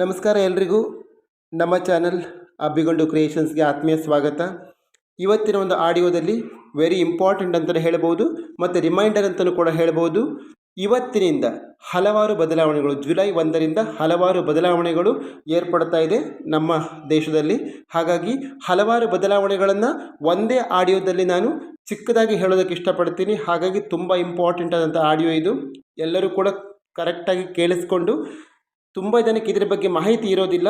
ನಮಸ್ಕಾರ ಎಲ್ರಿಗೂ. ನಮ್ಮ ಚಾನಲ್ ಅಬ್ಬಿಗೊಂಡು ಕ್ರಿಯೇಷನ್ಸ್ಗೆ ಆತ್ಮೀಯ ಸ್ವಾಗತ. ಇವತ್ತಿನ ಒಂದು ಆಡಿಯೋದಲ್ಲಿ ವೆರಿ ಇಂಪಾರ್ಟೆಂಟ್ ಅಂತಲೇ ಹೇಳ್ಬೋದು, ಮತ್ತು ರಿಮೈಂಡರ್ ಅಂತಲೂ ಕೂಡ ಹೇಳ್ಬೋದು. ಇವತ್ತಿನಿಂದ ಹಲವಾರು ಬದಲಾವಣೆಗಳು, ಜುಲೈ ಒಂದರಿಂದ ಹಲವಾರು ಬದಲಾವಣೆಗಳು ಏರ್ಪಡ್ತಾ ಇದೆ ನಮ್ಮ ದೇಶದಲ್ಲಿ. ಹಾಗಾಗಿ ಹಲವಾರು ಬದಲಾವಣೆಗಳನ್ನು ಒಂದೇ ಆಡಿಯೋದಲ್ಲಿ ನಾನು ಚಿಕ್ಕದಾಗಿ ಹೇಳೋದಕ್ಕೆ ಇಷ್ಟಪಡ್ತೀನಿ. ಹಾಗಾಗಿ ತುಂಬ ಇಂಪಾರ್ಟೆಂಟ್ ಆದಂಥ ಆಡಿಯೋ ಇದು. ಎಲ್ಲರೂ ಕೂಡ ಕರೆಕ್ಟಾಗಿ ಕೇಳಿಸ್ಕೊಂಡು ತುಂಬ ಜನಕ್ಕೆ ಇದರ ಬಗ್ಗೆ ಮಾಹಿತಿ ಇರೋದಿಲ್ಲ.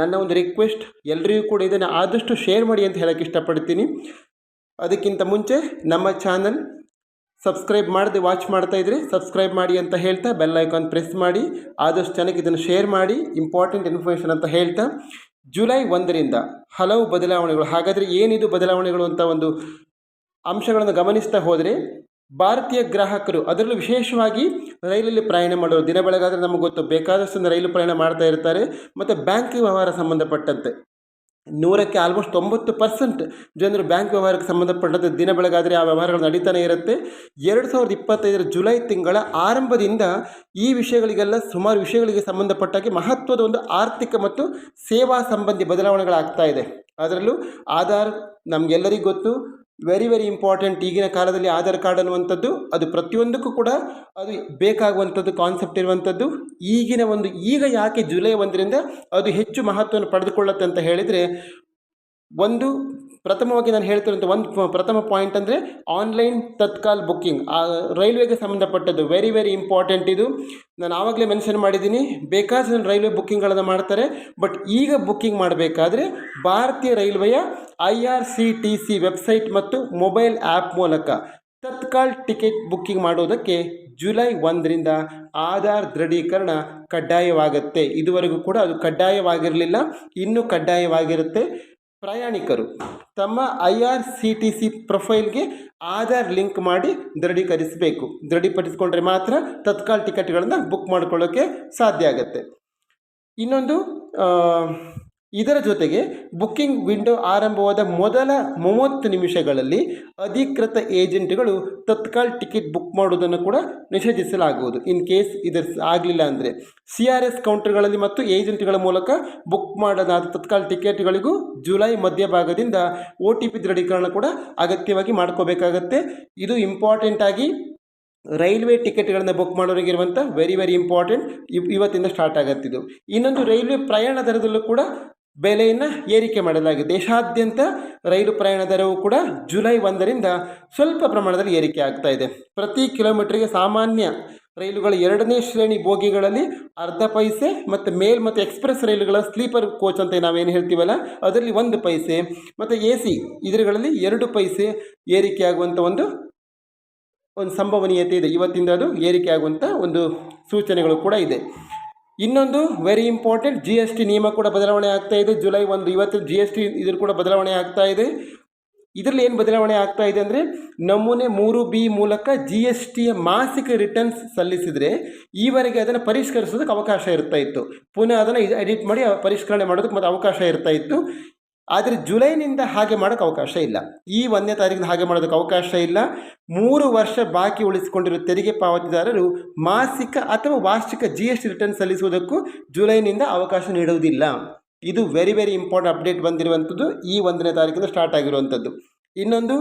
ನನ್ನ ಒಂದು ರಿಕ್ವೆಸ್ಟ್ ಎಲ್ರಿಗೂ ಕೂಡ ಇದನ್ನು ಆದಷ್ಟು ಶೇರ್ ಮಾಡಿ ಅಂತ ಹೇಳೋಕ್ಕೆ ಇಷ್ಟಪಡ್ತೀನಿ. ಅದಕ್ಕಿಂತ ಮುಂಚೆ ನಮ್ಮ ಚಾನಲ್ ಸಬ್ಸ್ಕ್ರೈಬ್ ಮಾಡದೆ ವಾಚ್ ಮಾಡ್ತಾ ಇದ್ದರೆ ಸಬ್ಸ್ಕ್ರೈಬ್ ಮಾಡಿ ಅಂತ ಹೇಳ್ತಾ ಬೆಲ್ ಐಕಾನ್ ಪ್ರೆಸ್ ಮಾಡಿ. ಆದಷ್ಟು ಜನಕ್ಕೆ ಇದನ್ನು ಶೇರ್ ಮಾಡಿ ಇಂಪಾರ್ಟೆಂಟ್ ಇನ್ಫಾರ್ಮೇಷನ್ ಅಂತ ಹೇಳ್ತಾ. ಜುಲೈ ಒಂದರಿಂದ ಹಲವು ಬದಲಾವಣೆಗಳು. ಹಾಗಾದರೆ ಏನಿದು ಬದಲಾವಣೆಗಳು ಅಂತ ಒಂದು ಅಂಶಗಳನ್ನು ಗಮನಿಸ್ತಾ ಹೋದರೆ ಭಾರತೀಯ ಗ್ರಾಹಕರು ಅದರಲ್ಲೂ ವಿಶೇಷವಾಗಿ ರೈಲಲ್ಲಿ ಪ್ರಯಾಣ ಮಾಡೋರು ದಿನ ಬೆಳಗಾದರೆ ನಮಗೆ ಗೊತ್ತು, ಬೇಕಾದಷ್ಟು ರೈಲು ಪ್ರಯಾಣ ಮಾಡ್ತಾ ಇರ್ತಾರೆ. ಮತ್ತು ಬ್ಯಾಂಕ್ ವ್ಯವಹಾರ ಸಂಬಂಧಪಟ್ಟಂತೆ. ನೂರಕ್ಕೆ ಆಲ್ಮೋಸ್ಟ್ ತೊಂಬತ್ತು ಪರ್ಸೆಂಟ್ ಜನರು ಬ್ಯಾಂಕ್ ವ್ಯವಹಾರಕ್ಕೆ ಸಂಬಂಧಪಟ್ಟಂತೆ ದಿನ ಬೆಳಗಾದರೆ ಆ ವ್ಯವಹಾರಗಳು ನಡೀತಾನೆ ಇರುತ್ತೆ. ಎರಡು ಸಾವಿರದ ಇಪ್ಪತ್ತೈದರ ಜುಲೈ ತಿಂಗಳ ಆರಂಭದಿಂದ ಈ ವಿಷಯಗಳಿಗೆಲ್ಲ ಸುಮಾರು ವಿಷಯಗಳಿಗೆ ಸಂಬಂಧಪಟ್ಟಾಗಿ ಮಹತ್ವದ ಒಂದು ಆರ್ಥಿಕ ಮತ್ತು ಸೇವಾ ಸಂಬಂಧಿ ಬದಲಾವಣೆಗಳಾಗ್ತಾ ಇದೆ. ಅದರಲ್ಲೂ ಆಧಾರ್ ನಮಗೆಲ್ಲರಿಗೂ ಗೊತ್ತು ವೆರಿ ವೆರಿ ಇಂಪಾರ್ಟೆಂಟ್ ಈಗಿನ ಕಾಲದಲ್ಲಿ ಆಧಾರ್ ಕಾರ್ಡ್ ಅನ್ನುವಂಥದ್ದು, ಅದು ಪ್ರತಿಯೊಂದಕ್ಕೂ ಕೂಡ ಅದು ಬೇಕಾಗುವಂಥದ್ದು ಕಾನ್ಸೆಪ್ಟ್ ಇರುವಂಥದ್ದು. ಈಗಿನ ಒಂದು, ಈಗ ಯಾಕೆ ಜುಲೈ ಒಂದರಿಂದ ಅದು ಹೆಚ್ಚು ಮಹತ್ವವನ್ನು ಪಡೆದುಕೊಳ್ಳುತ್ತೆ ಅಂತ ಹೇಳಿದರೆ, ಒಂದು ಪ್ರಥಮವಾಗಿ ನಾನು ಹೇಳ್ತಿರುವಂಥ ಒಂದು ಪ್ರಥಮ ಪಾಯಿಂಟ್ ಅಂದರೆ ಆನ್ಲೈನ್ ತತ್ಕಾಲ್ ಬುಕ್ಕಿಂಗ್ ಆ, ರೈಲ್ವೆಗೆ ಸಂಬಂಧಪಟ್ಟದ್ದು. ವೆರಿ ವೆರಿ ಇಂಪಾರ್ಟೆಂಟ್ ಇದು. ನಾನು ಆವಾಗಲೇ ಮೆನ್ಷನ್ ಮಾಡಿದ್ದೀನಿ. ಬೇಕಾದ ರೈಲ್ವೆ ಬುಕ್ಕಿಂಗ್ಗಳನ್ನು ಮಾಡ್ತಾರೆ. ಬಟ್ ಈಗ ಬುಕ್ಕಿಂಗ್ ಮಾಡಬೇಕಾದ್ರೆ ಭಾರತೀಯ ರೈಲ್ವೆಯ I R C T C website ಮತ್ತು ಮೊಬೈಲ್ ಆ್ಯಪ್ ಮೂಲಕ ತತ್ಕಾಲ್ ಟಿಕೆಟ್ ಬುಕ್ಕಿಂಗ್ ಮಾಡೋದಕ್ಕೆ ಜುಲೈ ಒಂದರಿಂದ ಆಧಾರ್ ದೃಢೀಕರಣ ಕಡ್ಡಾಯವಾಗುತ್ತೆ. ಇದುವರೆಗೂ ಕೂಡ ಅದು ಕಡ್ಡಾಯವಾಗಿರಲಿಲ್ಲ. ಇನ್ನೂ ಕಡ್ಡಾಯವಾಗಿರುತ್ತೆ. ಪ್ರಯಾಣಿಕರು ತಮ್ಮ I R C T C ಪ್ರೊಫೈಲ್ಗೆ Aadhaar link ಮಾಡಿ ದೃಢೀಕರಿಸಬೇಕು. ದೃಢೀಪಡಿಸಿಕೊಂಡ್ರೆ ಮಾತ್ರ ತತ್ಕಾಲ್ ಟಿಕೆಟ್ಗಳನ್ನು ಬುಕ್ ಮಾಡ್ಕೊಳ್ಳೋಕ್ಕೆ ಸಾಧ್ಯ ಆಗುತ್ತೆ. ಇನ್ನೊಂದು ಇದರ ಜೊತೆಗೆ ಬುಕ್ಕಿಂಗ್ ವಿಂಡೋ ಆರಂಭವಾದ ಮೊದಲ ಮೂವತ್ತು ನಿಮಿಷಗಳಲ್ಲಿ ಅಧಿಕೃತ ಏಜೆಂಟ್ಗಳು ತತ್ಕಾಲ್ ಟಿಕೆಟ್ ಬುಕ್ ಮಾಡುವುದನ್ನು ಕೂಡ ನಿಷೇಧಿಸಲಾಗುವುದು. ಇನ್ ಕೇಸ್ ಇದರ ಆಗಲಿಲ್ಲ ಅಂದರೆ ಸಿ ಆರ್ ಎಸ್ ಕೌಂಟರ್ಗಳಲ್ಲಿ ಮತ್ತು ಏಜೆಂಟ್ಗಳ ಮೂಲಕ ಬುಕ್ ಮಾಡಲಾದ ತತ್ಕಾಲ್ ಟಿಕೆಟ್ಗಳಿಗೂ ಜುಲೈ ಮಧ್ಯಭಾಗದಿಂದ ಒ ಟಿ ಪಿ ದೃಢೀಕರಣ ಕೂಡ ಅಗತ್ಯವಾಗಿ ಮಾಡ್ಕೋಬೇಕಾಗತ್ತೆ. ಇದು ಇಂಪಾರ್ಟೆಂಟ್ ಆಗಿ ರೈಲ್ವೆ ಟಿಕೆಟ್ಗಳನ್ನು ಬುಕ್ ಮಾಡೋರಿಗಿರುವಂಥ ವೆರಿ ವೆರಿ ಇಂಪಾರ್ಟೆಂಟ್ ಇವ್ ಇವತ್ತಿಂದ ಸ್ಟಾರ್ಟ್ ಆಗುತ್ತಿದ್ದು. ಇನ್ನೊಂದು ರೈಲ್ವೆ ಪ್ರಯಾಣ ದರದಲ್ಲೂ ಕೂಡ ಬೆಲೆಯನ್ನು ಏರಿಕೆ ಮಾಡಲಾಗಿದೆ. ದೇಶಾದ್ಯಂತ ರೈಲು ಪ್ರಯಾಣ ದರವು ಕೂಡ ಜುಲೈ ಒಂದರಿಂದ ಸ್ವಲ್ಪ ಪ್ರಮಾಣದಲ್ಲಿ ಏರಿಕೆ ಆಗ್ತಾ ಇದೆ. ಪ್ರತಿ ಕಿಲೋಮೀಟರ್ಗೆ ಸಾಮಾನ್ಯ ರೈಲುಗಳ ಎರಡನೇ ಶ್ರೇಣಿ ಬೋಗಿಗಳಲ್ಲಿ ಅರ್ಧ ಪೈಸೆ ಮತ್ತು ಮೇಲ್ ಮತ್ತು ಎಕ್ಸ್ಪ್ರೆಸ್ ರೈಲುಗಳ ಸ್ಲೀಪರ್ ಕೋಚ್ ಅಂತ ನಾವೇನು ಹೇಳ್ತೀವಲ್ಲ, ಅದರಲ್ಲಿ ಒಂದು ಪೈಸೆ ಮತ್ತು ಎ ಸಿ ಇದರಗಳಲ್ಲಿ ಎರಡು ಪೈಸೆ ಏರಿಕೆ ಆಗುವಂಥ ಒಂದು ಒಂದು ಸಂಭವನೀಯತೆ ಇದೆ. ಇವತ್ತಿಂದ ಅದು ಏರಿಕೆ ಆಗುವಂಥ ಒಂದು ಸೂಚನೆಗಳು ಕೂಡ ಇದೆ. ಇನ್ನೊಂದು very important G S T ನಿಯಮ ಕೂಡ ಬದಲಾವಣೆ ಆಗ್ತಾ ಇದೆ. ಜುಲೈ ಒಂದು, ಇವತ್ತು ಜಿ ಎಸ್ ಟಿ ಇದ್ರ ಕೂಡ ಬದಲಾವಣೆ ಆಗ್ತಾ ಇದೆ. ಇದರಲ್ಲಿ ಏನು ಬದಲಾವಣೆ ಆಗ್ತಾ ಇದೆ ಅಂದರೆ ನಮೂನೆ ಮೂರು ಬಿ ಮೂಲಕ ಜಿ ಎಸ್ ಟಿಯ ಮಾಸಿಕ ರಿಟರ್ನ್ಸ್ ಸಲ್ಲಿಸಿದರೆ ಈವರೆಗೆ ಅದನ್ನು ಪರಿಷ್ಕರಿಸೋದಕ್ಕೆ ಅವಕಾಶ ಇರ್ತಾ ಇತ್ತು. ಪುನಃ ಅದನ್ನು ಎಡಿಟ್ ಮಾಡಿ ಪರಿಷ್ಕರಣೆ ಮಾಡೋದಕ್ಕೆ ಮತ್ತು ಅವಕಾಶ ಇರ್ತಾ ಇತ್ತು. ಆದರೆ ಜುಲೈನಿಂದ ಹಾಗೆ ಮಾಡೋಕ್ಕೆ ಅವಕಾಶ ಇಲ್ಲ. ಈ ಒಂದನೇ ತಾರೀಕಿನ ಹಾಗೆ ಮಾಡೋದಕ್ಕೆ ಅವಕಾಶ ಇಲ್ಲ. ಮೂರು ವರ್ಷ ಬಾಕಿ ಉಳಿಸಿಕೊಂಡಿರುವ ತೆರಿಗೆ ಪಾವತಿದಾರರು ಮಾಸಿಕ ಅಥವಾ ವಾರ್ಷಿಕ ಜಿ ಎಸ್ ಟಿ ರಿಟರ್ನ್ ಸಲ್ಲಿಸುವುದಕ್ಕೂ ಜುಲೈನಿಂದ ಅವಕಾಶ ನೀಡುವುದಿಲ್ಲ. ಇದು ವೆರಿ ವೆರಿ ಇಂಪಾರ್ಟೆಂಟ್ ಅಪ್ಡೇಟ್ ಬಂದಿರುವಂಥದ್ದು ಈ ಒಂದನೇ ತಾರೀಕಿಂದ ಸ್ಟಾರ್ಟ್ ಆಗಿರುವಂಥದ್ದು. ಇನ್ನೊಂದು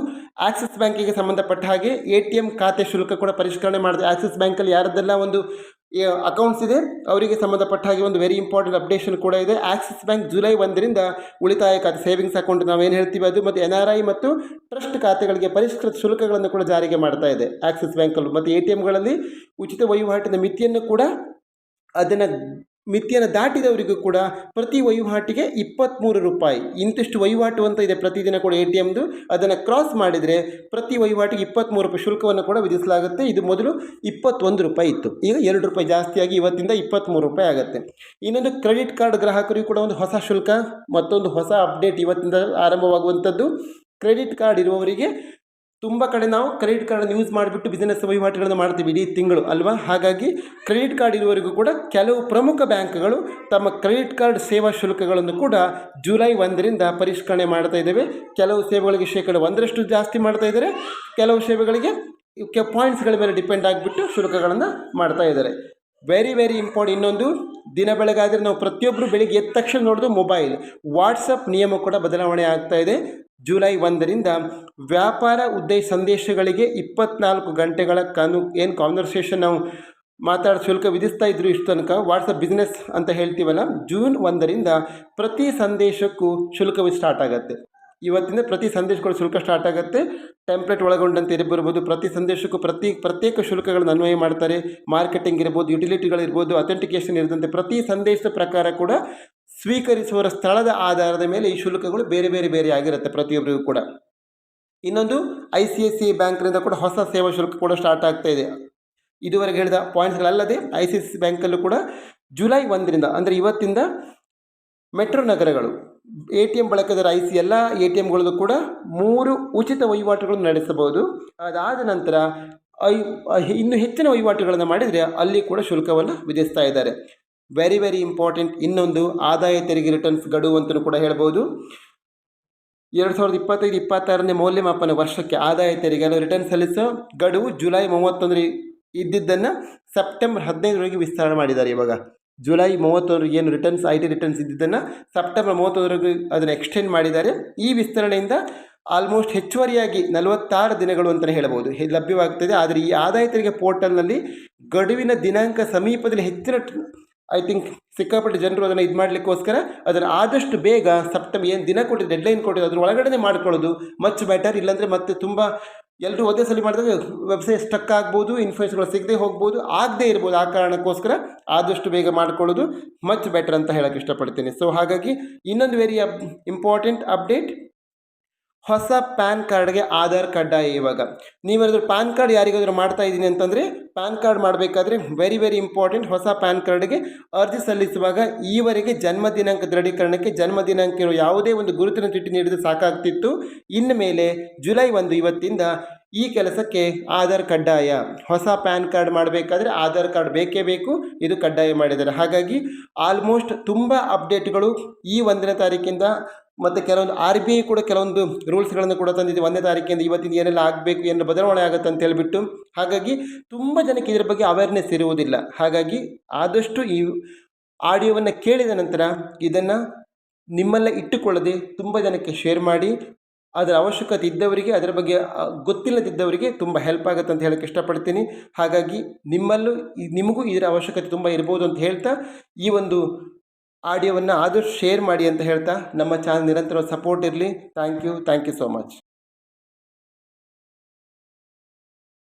ಆಕ್ಸಿಸ್ ಬ್ಯಾಂಕಿಗೆ ಸಂಬಂಧಪಟ್ಟ ಹಾಗೆ ಎ ಟಿ ಎಂ ಖಾತೆ ಶುಲ್ಕ ಕೂಡ ಪರಿಷ್ಕರಣೆ ಮಾಡಿದೆ. ಆಕ್ಸಿಸ್ ಬ್ಯಾಂಕಲ್ಲಿ ಯಾರದ್ದೆಲ್ಲ ಒಂದು ಅಕೌಂಟ್ಸ್ ಇದೆ. ಅವರಿಗೆ ಸಂಬಂಧಪಟ್ಟ ಹಾಗೆ ಒಂದು ವೆರಿ ಇಂಪಾರ್ಟೆಂಟ್ ಅಪ್ಡೇಷನ್ ಕೂಡ ಇದೆ. ಆಕ್ಸಿಸ್ ಬ್ಯಾಂಕ್ ಜುಲೈ ಒಂದರಿಂದ ಉಳಿತಾಯ ಖಾತೆ ಸೇವಿಂಗ್ಸ್ ಅಕೌಂಟ್ ನಾವೇನು ಹೇಳ್ತೀವಿ ಅದು? ಮತ್ತು ಎನ್ ಆರ್ ಐ ಮತ್ತು ಟ್ರಸ್ಟ್ ಖಾತೆಗಳಿಗೆ ಪರಿಷ್ಕೃತ ಶುಲ್ಕಗಳನ್ನು ಕೂಡ ಜಾರಿಗೆ ಮಾಡ್ತಾ ಇದೆ ಆಕ್ಸಿಸ್ ಬ್ಯಾಂಕಲ್ಲೂ ಮತ್ತು ಎ ಟಿ ಎಮ್ಗಳಲ್ಲಿ ಉಚಿತ ವಹಿವಾಟಿನ ಮಿತಿಯನ್ನು ಕೂಡ ಅದನ್ನು ಮಿತಿಯನ್ನು ದಾಟಿದವರಿಗೂ ಕೂಡ ಪ್ರತಿ ವಹಿವಾಟಿಗೆ ಇಪ್ಪತ್ತ್ಮೂರು ರೂಪಾಯಿ. ಇಂತಿಷ್ಟು ವಹಿವಾಟು ಅಂತ ಇದೆ ಪ್ರತಿದಿನ ಕೂಡ ಎ ಟಿ ಎಮ್ದು ಅದನ್ನು ಕ್ರಾಸ್ ಮಾಡಿದರೆ ಪ್ರತಿ ವಹಿವಾಟಿಗೆ ಇಪ್ಪತ್ತ್ಮೂರು ರೂಪಾಯಿ ಶುಲ್ಕವನ್ನು ಕೂಡ ವಿಧಿಸಲಾಗುತ್ತೆ. ಇದು ಮೊದಲು ಇಪ್ಪತ್ತೊಂದು ರೂಪಾಯಿ ಇತ್ತು. ಈಗ ಎರಡು ರೂಪಾಯಿ ಜಾಸ್ತಿಯಾಗಿ ಇವತ್ತಿಂದ ಇಪ್ಪತ್ತ್ಮೂರು ರೂಪಾಯಿ ಆಗುತ್ತೆ. ಇನ್ನೊಂದು ಕ್ರೆಡಿಟ್ ಕಾರ್ಡ್ ಗ್ರಾಹಕರಿಗೂ ಕೂಡ ಒಂದು ಹೊಸ ಶುಲ್ಕ, ಮತ್ತೊಂದು ಹೊಸ ಅಪ್ಡೇಟ್ ಇವತ್ತಿಂದ ಆರಂಭವಾಗುವಂಥದ್ದು. ಕ್ರೆಡಿಟ್ ಕಾರ್ಡ್ ಇರುವವರಿಗೆ ತುಂಬ ಕಡೆ ನಾವು ಕ್ರೆಡಿಟ್ ಕಾರ್ಡನ್ನು ಯೂಸ್ ಮಾಡಿಬಿಟ್ಟು ಬಿಸಿನೆಸ್ ವಹಿವಾಟುಗಳನ್ನು ಮಾಡ್ತೀವಿ ಇಡೀ ತಿಂಗಳು, ಅಲ್ವಾ? ಹಾಗಾಗಿ ಕ್ರೆಡಿಟ್ ಕಾರ್ಡ್ ಇರುವವರೆಗೂ ಕೂಡ ಕೆಲವು ಪ್ರಮುಖ ಬ್ಯಾಂಕ್ಗಳು ತಮ್ಮ ಕ್ರೆಡಿಟ್ ಕಾರ್ಡ್ ಸೇವಾ ಶುಲ್ಕಗಳನ್ನು ಕೂಡ ಜುಲೈ ಒಂದರಿಂದ ಪರಿಷ್ಕರಣೆ ಮಾಡ್ತಾ ಇದ್ದೇವೆ. ಕೆಲವು ಸೇವೆಗಳಿಗೆ ಶೇಕಡ ಒಂದರಷ್ಟು ಜಾಸ್ತಿ ಮಾಡ್ತಾ ಇದ್ದಾರೆ. ಕೆಲವು ಸೇವೆಗಳಿಗೆ ಪಾಯಿಂಟ್ಸ್ಗಳ ಮೇಲೆ ಡಿಪೆಂಡ್ ಆಗಿಬಿಟ್ಟು ಶುಲ್ಕಗಳನ್ನು ಮಾಡ್ತಾ ಇದ್ದಾರೆ. ವೆರಿ ವೆರಿ ಇಂಪಾರ್ಟೆಂಟ್ ಇನ್ನೊಂದು, ದಿನ ಬೆಳಗಾದರೆ ನಾವು ಪ್ರತಿಯೊಬ್ಬರು ಬೆಳಿಗ್ಗೆ ಎದ್ದ ತಕ್ಷಣ ನೋಡೋದು ಮೊಬೈಲ್ ವಾಟ್ಸಪ್ ನಿಯಮ ಕೂಡ ಬದಲಾವಣೆ ಆಗ್ತಾ ಇದೆ. ಜುಲೈ ಒಂದರಿಂದ ವ್ಯಾಪಾರ ಉದ್ದೇಶ ಸಂದೇಶಗಳಿಗೆ ಇಪ್ಪತ್ನಾಲ್ಕು ಗಂಟೆಗಳ ಕಾನು, ಏನು ಕಾನ್ವರ್ಸೇಷನ್ ನಾವು ಮಾತಾಡೋ ಶುಲ್ಕ ವಿಧಿಸ್ತಾ ಇದ್ರು ಇಷ್ಟು ತನಕ ವಾಟ್ಸಪ್ ಬಿಸ್ನೆಸ್ ಅಂತ ಹೇಳ್ತೀವಲ್ಲ ಜೂನ್ ಒಂದರಿಂದ ಪ್ರತಿ ಸಂದೇಶಕ್ಕೂ ಶುಲ್ಕವು ಸ್ಟಾರ್ಟ್ ಆಗುತ್ತೆ. ಇವತ್ತಿಂದ ಪ್ರತಿ ಸಂದೇಶಗಳು ಶುಲ್ಕ ಸ್ಟಾರ್ಟ್ ಆಗುತ್ತೆ. ಟೆಂಪ್ಲೇಟ್ ಒಳಗೊಂಡಂತೆ ಇರಬಹುದು ಪ್ರತಿ ಸಂದೇಶಕ್ಕೂ ಪ್ರತಿ, ಪ್ರತ್ಯೇಕ ಶುಲ್ಕಗಳನ್ನು ಅನ್ವಯ ಮಾಡ್ತಾರೆ. ಮಾರ್ಕೆಟಿಂಗ್ ಇರ್ಬೋದು ಯುಟಿಲಿಟಿಗಳಿರ್ಬೋದು ಅಥೆಂಟಿಕೇಷನ್ ಇರದಂತೆ ಪ್ರತಿ ಸಂದೇಶದ ಪ್ರಕಾರ ಕೂಡ ಸ್ವೀಕರಿಸುವವರ ಸ್ಥಳದ ಆಧಾರದ ಮೇಲೆ ಈ ಶುಲ್ಕಗಳು ಬೇರೆ ಬೇರೆ ಬೇರೆ ಆಗಿರುತ್ತೆ ಪ್ರತಿಯೊಬ್ಬರಿಗೂ ಕೂಡ. ಇನ್ನೊಂದು ಐ ಸಿ ಐ ಸಿ ಬ್ಯಾಂಕ್ನಿಂದ ಕೂಡ ಹೊಸ ಸೇವಾ ಶುಲ್ಕ ಕೂಡ ಸ್ಟಾರ್ಟ್ ಆಗ್ತಾ ಇದೆ. ಇದುವರೆಗೆ ಹೇಳಿದ ಪಾಯಿಂಟ್ಸ್ಗಳಲ್ಲದೆ ಐ ಸಿ ಐ ಸಿ ಬ್ಯಾಂಕಲ್ಲೂ ಕೂಡ ಜುಲೈ ಒಂದರಿಂದ, ಅಂದರೆ ಇವತ್ತಿಂದ ಮೆಟ್ರೋ ನಗರಗಳು ಎ ಟಿ ಎಂ ಬಳಕೆದಾರ ಎಲ್ಲ ಎ ಟಿ ಎಮ್ಗಳಲ್ಲೂ ಕೂಡ ಮೂರು ಉಚಿತ ವಹಿವಾಟುಗಳನ್ನು ನಡೆಸಬಹುದು. ಅದಾದ ನಂತರ ಐ, ಇನ್ನು ಹೆಚ್ಚಿನ ವಹಿವಾಟುಗಳನ್ನು ಮಾಡಿದರೆ ಅಲ್ಲಿ ಕೂಡ ಶುಲ್ಕವನ್ನು ವಿಧಿಸ್ತಾ ಇದ್ದಾರೆ. ವೆರಿ ವೆರಿ ಇಂಪಾರ್ಟೆಂಟ್ ಇನ್ನೊಂದು ಆದಾಯ ತೆರಿಗೆ ರಿಟರ್ನ್ಸ್ ಗಡುವು ಅಂತಲೂ ಕೂಡ ಹೇಳ್ಬೋದು. ಎರಡು ಸಾವಿರದ ಇಪ್ಪತ್ತೈದು, ಇಪ್ಪತ್ತಾರನೇ ಮೌಲ್ಯಮಾಪನ ವರ್ಷಕ್ಕೆ ಆದಾಯ ತೆರಿಗೆ ಅಂದರೆ ರಿಟರ್ನ್ ಸಲ್ಲಿಸೋ ಗಡುವು ಜುಲೈ ಮೂವತ್ತೊಂದರ ಇದ್ದಿದ್ದನ್ನು ಸೆಪ್ಟೆಂಬರ್ ಹದಿನೈದರವರೆಗೆ ವಿಸ್ತರಣೆ ಮಾಡಿದ್ದಾರೆ ಇವಾಗ. ಜುಲೈ ಮೂವತ್ತೊಂದರಿಗೆ ಏನು ರಿಟರ್ನ್ಸ್ ಐ ಟಿ ರಿಟರ್ನ್ಸ್ ಇದ್ದಿದ್ದನ್ನು ಸೆಪ್ಟೆಂಬರ್ ಮೂವತ್ತೊಂದರಿಗೆ ಅದನ್ನು ಎಕ್ಸ್ಟೆಂಡ್ ಮಾಡಿದ್ದಾರೆ. ಈ ವಿಸ್ತರಣೆಯಿಂದ ಆಲ್ಮೋಸ್ಟ್ ಹೆಚ್ಚುವರಿಯಾಗಿ ನಲವತ್ತಾರು ದಿನಗಳು ಅಂತಲೇ ಹೇಳಬಹುದು. ಲಭ್ಯವಾಗ್ತದೆ. ಆದರೆ ಈ ಆದಾಯ ತೆರಿಗೆ ಪೋರ್ಟಲ್ನಲ್ಲಿ ಗಡುವಿನ ದಿನಾಂಕ ಸಮೀಪದಲ್ಲಿ ಹೆಚ್ಚಿನ ಐ ಥಿಂಕ್ ಸಿಕ್ಕಾಪಟ್ಟೆ ಜನರು ಅದನ್ನು ಇದು ಮಾಡಲಿಕ್ಕೋಸ್ಕರ ಅದನ್ನು ಆದಷ್ಟು ಬೇಗ ಸೆಪ್ಟೆಂಬರ್ ಏನು ದಿನ ಕೊಟ್ಟಿದ್ದು ಡೆಡ್ಲೈನ್ ಕೊಟ್ಟಿದ್ದು ಅದ್ರ ಒಳಗಡೆ ಮಾಡ್ಕೊಳ್ಳೋದು ಮಚ್ ಬೆಟರ್ ಇಲ್ಲಾಂದರೆ ಮತ್ತೆ ತುಂಬ ಎಲ್ಲರೂ ಒಂದೇ ಸಲ ಮಾಡಿದಾಗ ವೆಬ್ಸೈಟ್ ಸ್ಟಕ್ ಆಗ್ಬೋದು ಇನ್ಫಾರ್ಮೇಷನ್ಗಳು ಸಿಗದೆ ಹೋಗ್ಬೋದು, ಆಗದೇ ಇರ್ಬೋದು. ಆ ಕಾರಣಕ್ಕೋಸ್ಕರ ಆದಷ್ಟು ಬೇಗ ಮಾಡ್ಕೊಳ್ಳೋದು ಮಚ್ ಬೆಟರ್ ಅಂತ ಹೇಳೋಕ್ಕೆ ಇಷ್ಟಪಡ್ತೀನಿ. ಸೊ ಹಾಗಾಗಿ ಇನ್ನೊಂದು ವೆರಿ ಅಪ್ ಇಂಪಾರ್ಟೆಂಟ್ ಅಪ್ಡೇಟ್ ಹೊಸ ಪ್ಯಾನ್ ಕಾರ್ಡ್ಗೆ ಆಧಾರ್ ಕಡ್ಡಾಯ ಇವಾಗ. ನೀವೇನಾದರೂ ಪ್ಯಾನ್ ಕಾರ್ಡ್ ಯಾರಿಗಾದರೂ ಮಾಡ್ತಾ ಇದ್ದೀನಿ ಅಂತಂದರೆ, ಪ್ಯಾನ್ ಕಾರ್ಡ್ ಮಾಡಬೇಕಾದ್ರೆ ವೆರಿ ವೆರಿ ಇಂಪಾರ್ಟೆಂಟ್ ಹೊಸ ಪ್ಯಾನ್ ಕಾರ್ಡ್ಗೆ ಅರ್ಜಿ ಸಲ್ಲಿಸುವಾಗ ಈವರೆಗೆ ಜನ್ಮ ದಿನಾಂಕ ದೃಢೀಕರಣಕ್ಕೆ ಜನ್ಮ ದಿನಾಂಕ ಇರೋ ಯಾವುದೇ ಒಂದು ಗುರುತಿನ ಚೀಟಿ ನೀಡಿದರೆ ಸಾಕಾಗ್ತಿತ್ತು. ಇನ್ನು ಮೇಲೆ ಜುಲೈ ಒಂದು ಇವತ್ತಿಂದ ಈ ಕೆಲಸಕ್ಕೆ ಆಧಾರ್ ಕಡ್ಡಾಯ. ಹೊಸ ಪ್ಯಾನ್ ಕಾರ್ಡ್ ಮಾಡಬೇಕಾದ್ರೆ ಆಧಾರ್ ಕಾರ್ಡ್ ಬೇಕೇ ಬೇಕು, ಇದು ಕಡ್ಡಾಯ ಮಾಡಿದ್ದಾರೆ. ಹಾಗಾಗಿ ಆಲ್ಮೋಸ್ಟ್ ತುಂಬ ಅಪ್ಡೇಟ್ಗಳು ಈ ಒಂದನೇ ತಾರೀಕಿಂದ ಮತ್ತು ಕೆಲವೊಂದು ಆರ್ ಬಿ ಐ ಕೂಡ ಕೆಲವೊಂದು ರೂಲ್ಸ್ಗಳನ್ನು ಕೂಡ ತಂದಿದೆ. ಒಂದನೇ ತಾರೀಕಿಂದ ಇವತ್ತಿನ ಏನೆಲ್ಲ ಆಗಬೇಕು ಏನು ಬದಲಾವಣೆ ಆಗುತ್ತೆ ಅಂತ ಹೇಳಿಬಿಟ್ಟು. ಹಾಗಾಗಿ ತುಂಬ ಜನಕ್ಕೆ ಇದರ ಬಗ್ಗೆ ಅವೇರ್ನೆಸ್ ಇರುವುದಿಲ್ಲ. ಹಾಗಾಗಿ ಆದಷ್ಟು ಈ ಆಡಿಯೋವನ್ನು ಕೇಳಿದ ನಂತರ ಇದನ್ನು ನಿಮ್ಮಲ್ಲೇ ಇಟ್ಟುಕೊಳ್ಳದೆ ತುಂಬ ಜನಕ್ಕೆ ಶೇರ್ ಮಾಡಿ. ಅದರ ಅವಶ್ಯಕತೆ ಇದ್ದವರಿಗೆ, ಅದರ ಬಗ್ಗೆ ಗೊತ್ತಿಲ್ಲದಿದ್ದವರಿಗೆ ತುಂಬ ಹೆಲ್ಪ್ ಆಗುತ್ತೆ ಅಂತ ಹೇಳಕ್ಕೆ ಇಷ್ಟಪಡ್ತೀನಿ. ಹಾಗಾಗಿ ನಿಮ್ಮಲ್ಲೂ ನಿಮಗೂ ಇದರ ಅವಶ್ಯಕತೆ ತುಂಬ ಇರ್ಬೋದು ಅಂತ ಹೇಳ್ತಾ ಈ ಒಂದು ಆಡಿಯೋವನ್ನು ಆದಷ್ಟು ಶೇರ್ ಮಾಡಿ ಅಂತ ಹೇಳ್ತಾ ನಮ್ಮ ಚಾನಲ್ ನಿರಂತರ ಸಪೋರ್ಟ್ ಇರಲಿ. Thank you thank you so much